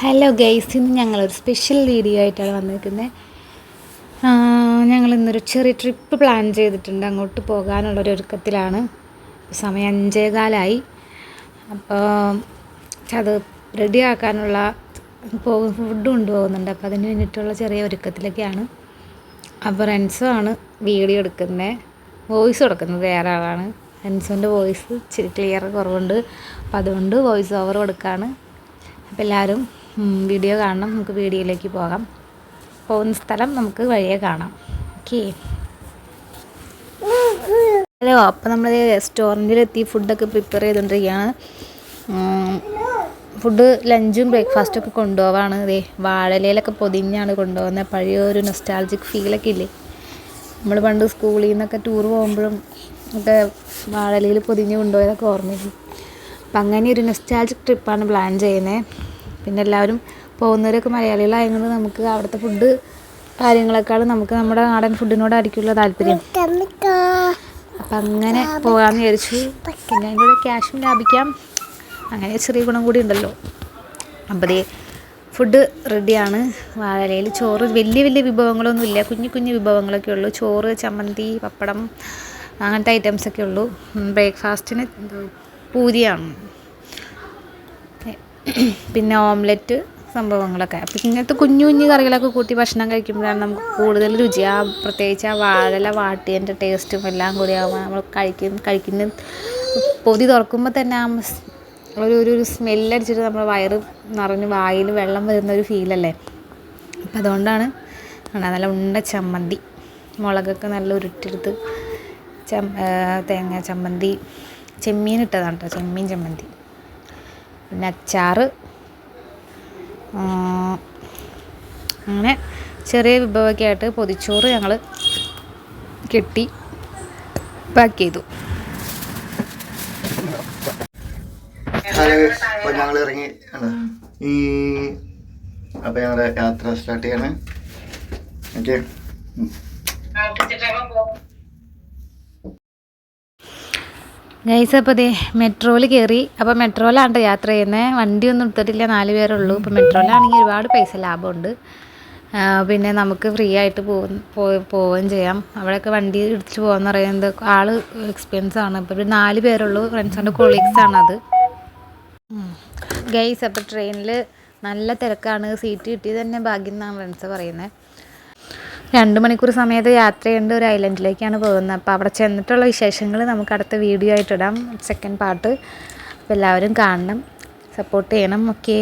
Hello guys ഇന്ന് ഞങ്ങളൊരു special video ആയിട്ടാണ് വന്നിരിക്കുന്നത് ഞങ്ങൾ ഇന്നൊരു ചെറിയ ട്രിപ്പ് പ്ലാൻ ചെയ്തിട്ടുണ്ട്. അങ്ങോട്ട് പോകാനുള്ളൊരു ഒരുക്കത്തിലാണ്. സമയം അഞ്ചേകാലായി. അപ്പോൾ അത് റെഡിയാക്കാനുള്ള ഫുഡ് കൊണ്ടുപോകുന്നുണ്ട്. അപ്പോൾ അതിന് വേണ്ടിയിട്ടുള്ള ചെറിയ ഒരുക്കത്തിലൊക്കെയാണ്. അപ്പോൾ റെൻസോ ആണ് വീഡിയോ എടുക്കുന്നത് വോയിസ് കൊടുക്കുന്നത് വേറെ ആളാണ്. റെൻസോന്റെ വോയിസ് ഇച്ചിരി ക്ലിയർ കുറവുണ്ട്. അപ്പോൾ അതുകൊണ്ട് വോയിസ് ഓവർ കൊടുക്കുകയാണ് അപ്പോൾ എല്ലാവരും വീഡിയോ കാണണം. നമുക്ക് വീഡിയോയിലേക്ക് പോകാം. പോകുന്ന സ്ഥലം നമുക്ക് വഴിയെ കാണാം. ഓക്കെ ഹലോ അപ്പോൾ നമ്മൾ റെസ്റ്റോറന്റിലെത്തി ഫുഡൊക്കെ പ്രിപ്പയർ ചെയ്തുകൊണ്ടിരിക്കുകയാണ് ഫുഡ് ലഞ്ചും ബ്രേക്ക്ഫാസ്റ്റും ഒക്കെ കൊണ്ടുപോവാണ്. ഇതേ വാഴലയിലൊക്കെ പൊതിഞ്ഞാണ് കൊണ്ടുപോകുന്നത് പഴയ ഒരു നൊസ്റ്റാൾജിക് ഫീലൊക്കെ ഇല്ലേ? നമ്മൾ പണ്ട് സ്കൂളിൽ നിന്നൊക്കെ ടൂർ പോകുമ്പോഴും ഒക്കെ വാഴലയിൽ പൊതിഞ്ഞ് കൊണ്ടുപോയതൊക്കെ ഓർമ്മയില്ല? അപ്പം അങ്ങനെ ഒരു നൊസ്റ്റാൾജിക് ട്രിപ്പാണ് പ്ലാൻ ചെയ്യുന്നത് പിന്നെ എല്ലാവരും പോകുന്നവരൊക്കെ മലയാളികളായതുകൊണ്ട് നമുക്ക് അവിടുത്തെ ഫുഡ് കാര്യങ്ങളെക്കാളും നമുക്ക് നമ്മുടെ നാടൻ ഫുഡിനോടായിരിക്കുമല്ലോ താല്പര്യം. അപ്പം അങ്ങനെ പോകാമെന്ന് വിചാരിച്ചു. പിന്നെ അതിന്റെ കൂടെ ക്യാഷും ലാഭിക്കാം. അങ്ങനെ ചെറിയ ഗുണം കൂടി ഉണ്ടല്ലോ. അപ്പോൾ ദേ ഫുഡ് റെഡിയാണ് വാഴയിലയിൽ ചോറ് വലിയ വലിയ വിഭവങ്ങളൊന്നും ഇല്ല. കുഞ്ഞു കുഞ്ഞു വിഭവങ്ങളൊക്കെ ഉള്ളൂ. ചോറ് ചമ്മന്തി പപ്പടം അങ്ങനത്തെ ഐറ്റംസൊക്കെ ഉള്ളൂ. ബ്രേക്ക്ഫാസ്റ്റിന് പൂരിയാണ്. പിന്നെ ഓംലെറ്റ് സംഭവങ്ങളൊക്കെ. അപ്പം ഇങ്ങനത്തെ കുഞ്ഞു കുഞ്ഞു കറികളൊക്കെ കൂട്ടി ഭക്ഷണം കഴിക്കുമ്പോഴാണ് നമുക്ക് കൂടുതൽ രുചി. ആ പ്രത്യേകിച്ച് ആ വാഴല വാട്ടിയതിന്റെ ടേസ്റ്റും എല്ലാം കൂടി ആകുമ്പോൾ നമ്മൾ കഴിക്കും കഴിക്കുന്ന പൊതി തുറക്കുമ്പോൾ തന്നെ ആ ഒരു ഒരു സ്മെല്ലടിച്ചിട്ട് നമ്മുടെ വയറ് നിറഞ്ഞ് വായിൽ വെള്ളം വരുന്ന ഒരു ഫീലല്ലേ അപ്പം അതുകൊണ്ടാണ് നല്ല ഉണ്ട ചമ്മന്തി. മുളകൊക്കെ നല്ല ഉരുട്ടെടുത്ത് ചം തേങ്ങ ചമ്മന്തി. ചെമ്മീൻ ഇട്ടതാണ് കേട്ടോ ചെമ്മീൻ ചമ്മന്തി. പിന്നെ അച്ചാറ്. അങ്ങനെ ചെറിയ വിഭവമൊക്കെ ആയിട്ട് പൊതിച്ചോറ് ഞങ്ങൾ കെട്ടി പാക്ക് ചെയ്തു. ഞങ്ങൾ ഇറങ്ങി ഈ അപ്പോൾ ഞങ്ങളുടെ യാത്ര സ്റ്റാർട്ട് ചെയ്യണേ. ഓക്കെ ഗൈസ് അപ്പോൾ ദേ മെട്രോയിൽ കയറി അപ്പോൾ മെട്രോയിലാണ് യാത്ര ചെയ്യുന്നത് വണ്ടിയൊന്നും എടുത്തിട്ടില്ല നാല് പേരുള്ളൂ. ഇപ്പോൾ മെട്രോയിലാണെങ്കിൽ ഒരുപാട് പൈസ ലാഭമുണ്ട്. പിന്നെ നമുക്ക് ഫ്രീ ആയിട്ട് പോകും പോവുകയും ചെയ്യാം. അവിടെയൊക്കെ വണ്ടി എടുത്തിട്ട് പോകാമെന്ന് പറയുന്നത് ആൾ എക്സ്പെൻസ് ആണ്. ഇപ്പോൾ ഒരു നാല് പേരുള്ളൂ ഫ്രണ്ട്സിന്റെ കൊളീഗ്സ് ആണത് ഗൈസ് അപ്പോൾ ട്രെയിനിൽ നല്ല തിരക്കാണ്. സീറ്റ് കിട്ടിയത് തന്നെ ഭാഗ്യം എന്നാണ് ഫ്രണ്ട്സ് പറയുന്നത് രണ്ട് മണിക്കൂർ സമയത്ത് യാത്രയുണ്ട് ഒരു ഐലൻഡിലേക്കാണ് പോകുന്നത്. അപ്പോൾ അവിടെ ചെന്നിട്ടുള്ള വിശേഷങ്ങൾ നമുക്ക് അടുത്ത വീഡിയോ ആയിട്ടിടാം സെക്കൻഡ് പാർട്ട്. അപ്പോൾ എല്ലാവരും കാണണം. സപ്പോർട്ട് ചെയ്യണം. ഓക്കേ.